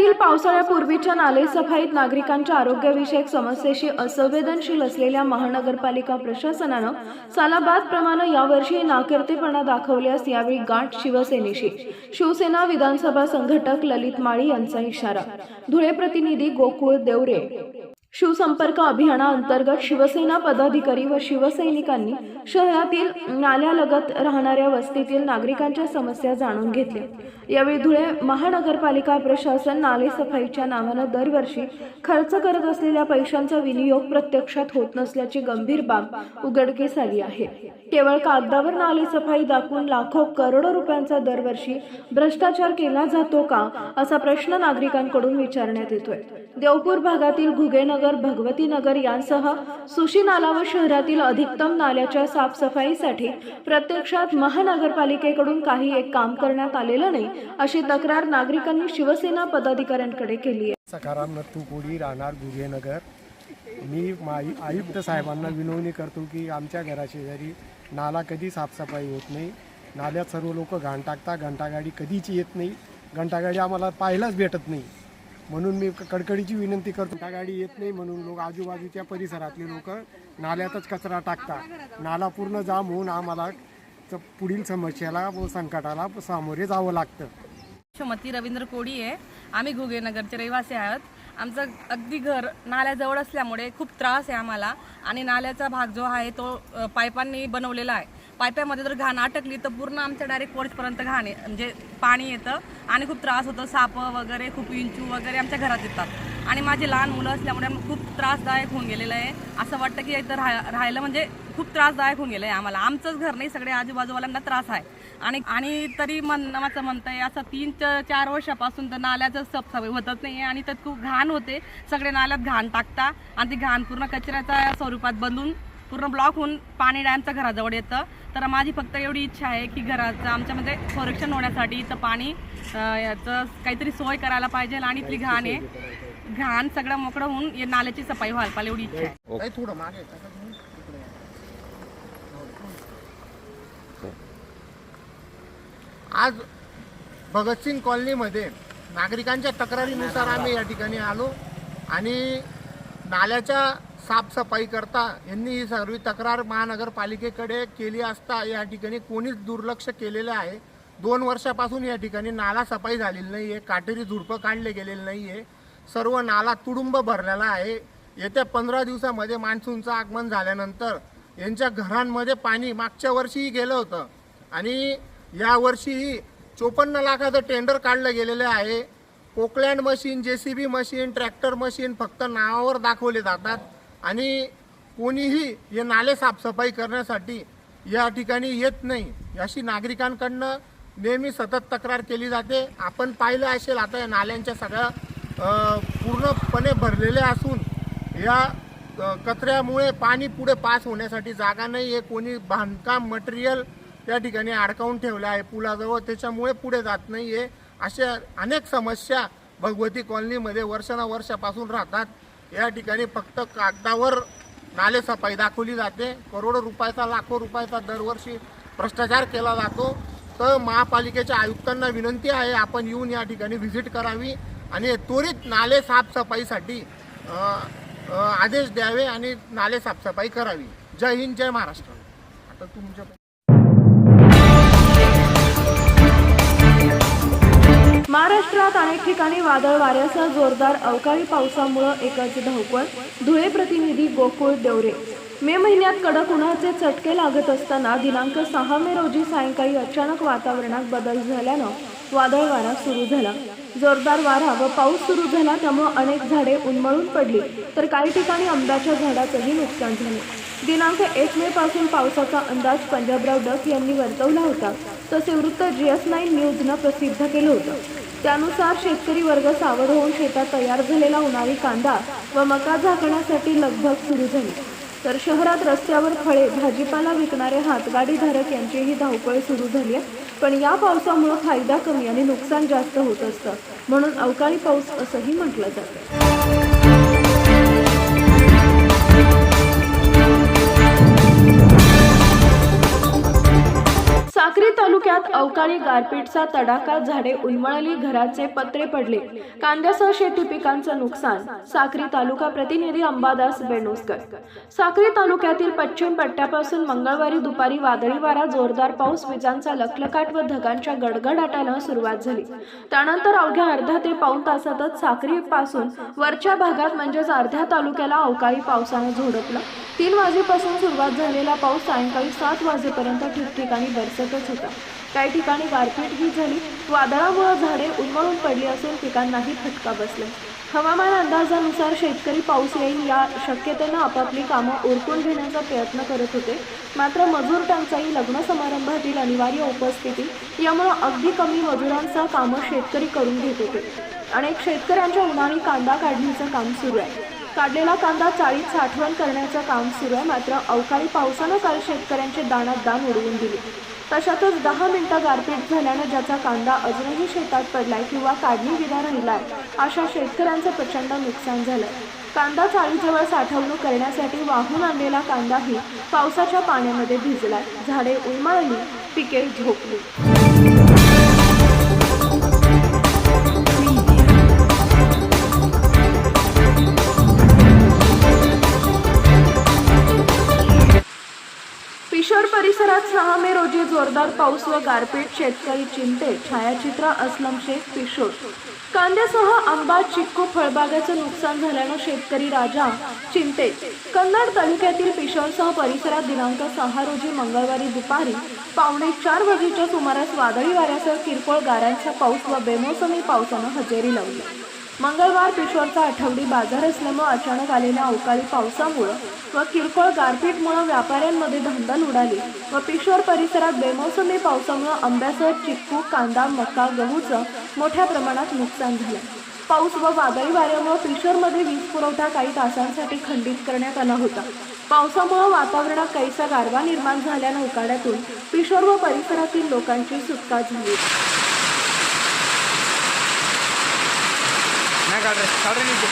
शहरातील पावसाळ्यापूर्वीच्या नालेसफाईत नागरिकांच्या आरोग्यविषयक समस्येशी असंवेदनशील असलेल्या महानगरपालिका प्रशासनानं सालाबादप्रमाणे यावर्षी नाकर्तेपणा दाखवल्यास यावेळी गाठ शिवसेनेशी. शिवसेना विधानसभा संघटक ललित माळी यांचा इशारा. धुळे प्रतिनिधी गोकुळ देवरे. शिवसंपर्क अभियानाअंतर्गत शिवसेना पदाधिकारी व शिवसैनिकांनी शहरातील नाल्यालगत राहणाऱ्या वस्तीतील नागरिकांच्या समस्या जाणून घेतल्या. यावेळी धुळे महानगरपालिका प्रशासन नाले सफाईच्या नावानं दरवर्षी खर्च करत असलेल्या पैशांचा विनियोग प्रत्यक्षात होत नसल्याची गंभीर बाब उघडकीस आली आहे. केवळ कागदावर नाले सफाई दाखवून लाखो करोडो रुपयांचा दरवर्षी भ्रष्टाचार केला जातो का असा प्रश्न नागरिकांकडून विचारण्यात येतोय. देवपूर भागातील घुगेनगर तर भगवती नगर यांसह सुशी नाला व शहरातील अधिकतम नाल्याच्या साफसफाईसाठी प्रत्यक्षात महानगरपालिकेकडून काही एक काम करण्यात आलेलं नाही अशी तक्रार नागरिकांनी शिवसेना पदाधिकाऱ्यांकडे केली आहे. सखाराम नत्तू कोडी राहणार गुगेनगर मी माई आयुक्त साहेबांना विनवणी करतो की आमच्या घराशेजारी नाला कधी साफसफाई होत नाही नाल्यात सर्व लोक घाण टाकता घंटागाडी कधीच येत नाही घंटागाडी आम्हाला पाहायलाच भेटत नाही. म्हणून मी क- कडकडीची विनंती करतो. त्या गाडी येत नाही म्हणून लोक आजूबाजूच्या परिसरातले लोक नाल्यातच कचरा टाकतात. नाला पूर्ण जाम होऊन आम्हाला च- पुढील समस्याला व संकटाला सामोरे जावं लागतं. यशोमती रवींद्र कोडी आहे. आम्ही घुगेनगरचे रहिवासी आहोत. आमचं अगदी घर नाल्याजवळ असल्यामुळे खूप त्रास आहे आम्हाला. आणि नाल्याचा भाग जो आहे तो अ, पाईपांनी बनवलेला आहे. पायप्यामध्ये जर घाण अटकली तर पूर्ण आमच्या डायरेक्ट पोर्चपर्यंत घाण आहे. म्हणजे पाणी येतं आणि खूप त्रास होतो. साप वगैरे खूप विंचू वगैरे आमच्या घरात येतात. आणि माझे लहान मुलं असल्यामुळे खूप त्रासदायक होऊन गेलेलं आहे. असं वाटतं की इथं राह राहायला म्हणजे खूप त्रासदायक होऊन गेलं आहे आम्हाला. आमचंच घर नाही सगळे आजूबाजूवाल्यांना त्रास आहे. आणि आणि तरी म्हणण्याचं म्हणतं आहे असं तीन च- चार वर्षापासून तर नाल्याचं साफसफाई होतच नाही आहे आणि त्यात खूप घाण होते. सगळे नाल्यात घाण टाकता आणि ती घाण पूर्ण कचऱ्याच्या स्वरूपात बदलून पूर्ण ब्लॉक होऊन पाणी डॅमच्या घराजवळ येतं. तर माझी फक्त एवढी इच्छा आहे की घराचं आमच्यामध्ये संरक्षण होण्यासाठी इथं पाणी याचं काहीतरी सोय करायला पाहिजे आणि इथली घाण आहे. घाण सगळं मोकळं होऊन या नाल्याची सफाई व्हायला पाहिजे एवढी इच्छा आहे. थोडं मागे. आज भगतसिंग कॉलनीमध्ये नागरिकांच्या तक्रारीनुसार आम्ही या ठिकाणी आलो आणि नाल्याच्या साफसफाई करता यांनी ही सर्व तक्रार महानगरपालिकेकडे केली असता या ठिकाणी कोणीच दुर्लक्ष केलेलं आहे. दोन वर्षापासून या ठिकाणी नाला सफाई झालेली नाही आहे काटेरी झुडपं काढले गेलेले नाही आहे सर्व नाला तुडुंब भरलेला आहे. येत्या पंधरा दिवसामध्ये मान्सूनचं आगमन झाल्यानंतर यांच्या घरांमध्ये पाणी मागच्या वर्षीही गेलं होतं. आणि यावर्षीही चोपन्न लाखाचं टेंडर काढलं गेलेलं आहे. Poclain machine J C B machine tractor machine फक्त नावावर दाखवले जातात. आणि कोणीही हे नाले साफसफाई करण्यासाठी या ठिकाणी येत नाही अशी नागरिकांकडनं नेहमी सतत तक्रार केली जाते. आपण पाहिलं असेल आता या नाल्यांच्या सगळ्या पूर्णपणे भरलेल्या असून या कचऱ्यामुळे पाणी पुढे पास होण्यासाठी जागा नाही. आहे कोणी बांधकाम मटेरियल त्या ठिकाणी अडकावून ठेवलं आहे पुलाजवळ. त्याच्यामुळे पुढे जात नाही आहे अशा अनेक समस्या भगवती कॉलनीमध्ये वर्षानुवर्षापासून राहतात. या ठिकाणी फक्त कागदावर नालेसफाई दाखवली जाते. करोडो रुपयाचा लाखो रुपयाचा दरवर्षी भ्रष्टाचार केला जातो. तर महापालिकेच्या आयुक्तांना विनंती आहे आपण येऊन या ठिकाणी व्हिजिट करावी आणि त्वरित नाले साफसफाईसाठी आदेश द्यावे आणि नाले साफसफाई करावी. जय हिंद जय महाराष्ट्र. आता तुमच्या ठिकाणी वादळ वाऱ्यासह जोरदार अवकाळी पावसामुळं एकच धावपळ. धुळे प्रतिनिधी गोकुळ देवरे. मे महिन्यात कडक उन्हाचे चटके लागत असताना दिनांक सहा मे रोजी सायंकाळी अचानक वातावरणात बदल झाल्यानं वादळ वारा सुरू झाला. जोरदार वारा व पाऊस सुरू झाला त्यामुळे अनेक झाडे उन्मळून पडली. तर काही ठिकाणी आंब्याच्या झाडाचंही नुकसान झाले. दिनांक एक मे पासून पावसाचा अंदाज पंजाबराव डक यांनी वर्तवला होता. तसे वृत्त जी एस नाईन न्यूजनं प्रसिद्ध केलं होतं. त्यानुसार शेतकरी वर्ग सावध होऊन शेतात तयार झालेला उन्हाळी कांदा व मका झाकण्यासाठी लगभग सुरू झाली. तर शहरात रस्त्यावर फळे भाजीपाला विकणारे हातगाडीधारक यांचीही धावपळ सुरू झाली आहे. पण या पावसामुळे फायदा कमी आणि नुकसान जास्त होत असतं. म्हणून अवकाळी पाऊस असंही म्हटलं जातं. साक्री तालुक्यात अवकाळी गारपीटचा तडाखा झाडे उन्मळली घराचे पत्रे पडले. कांद्यासह शेती पिकांचं नुकसान. साक्री तालुका प्रतिनिधी अंबादास बेणुसकर साक्री तालुक्यातील पश्चिम पट्ट्यापासून मंगळवारी दुपारी वादळी वारा जोरदार पाऊस विजांचा लखलकाट व ढगांच्या गडगडाटानं सुरुवात झाली. त्यानंतर अवघ्या अर्धा ते पाऊण तासातच साक्री पासून वरच्या भागात म्हणजेच अर्ध्या तालुक्याला अवकाळी पावसानं झोडपलं. तीन वाजेपासून सुरुवात झालेला पाऊस सायंकाळी सात वाजेपर्यंत ठिकठिकाणी बरसतच होता. काही ठिकाणी गारपीटही झाली. वादळामुळे झाडे उन्मळून पडली असून पिकांनाही फटका बसला. हवामान अंदाजानुसार शेतकरी पाऊस येईल या शक्यतेनं आपापली कामं ओरकून घेण्याचा प्रयत्न करत होते. मात्र मजूर टंचाई लग्न समारंभातील अनिवार्य उपस्थिती यामुळं अगदी कमी मजुरांसह कामं शेतकरी करून घेत होते. अनेक शेतकऱ्यांच्या उन्हाळी कांदा काढणीचं काम सुरू आहे. काढलेला कांदा चाळीत साठवण करण्याचं काम सुरू आहे. मात्र अवकाळी पावसानं काल शेतकऱ्यांचे दाणात दाण उडवून दिले. तशातच दहा मिनिटं गारपीट झाल्यानं ज्याचा कांदा अजूनही शेतात पडलाय किंवा काढणी विधा राहिलाय अशा शेतकऱ्यांचं प्रचंड नुकसान झालं कांदा चाळीजवळ साठवणूक करण्यासाठी वाहून आणलेला कांदाही पावसाच्या पाण्यामध्ये भिजलाय. झाडे उन्माळली पिके झोपली. पाऊस व गारपीट शेतकरी चिंते छायाचित्र असलम शेख पिशोर. कांद्यासह आंबा चिक्कू फळबागाचं नुकसान झाल्यानं शेतकरी राजा चिंतेत कन्नड तालुक्यातील पिशोरसह परिसरात दिनांक सहा रोजी मंगळवारी दुपारी पावणे चार वाजेच्या सुमारास वादळी वाऱ्यासह किरकोळ गाऱ्यांचा पाऊस व बेमोसमी पावसानं हजेरी लावली. मंगळवार पिशोरचा आठवडी बाजार असल्यामुळं अचानक आलेल्या अवकाळी पावसामुळं व किरकोळ गारपीटमुळं व्यापाऱ्यांमध्ये धांदल उडाली व पिशोर परिसरात बेमोसमी पावसामुळं आंब्यासह चिक्कू कांदा मका गहूचं मोठ्या प्रमाणात नुकसान झालं. पाऊस व वादळी वाऱ्यामुळे पिशोरमध्ये वीज पुरवठा काही तासांसाठी खंडित करण्यात आला होता. पावसामुळे वातावरणात काहीसा गारवा निर्माण झाल्यानं उकाड्यातून पिशोर व परिसरातील लोकांची सुटका झाली. agarra, abre el hito.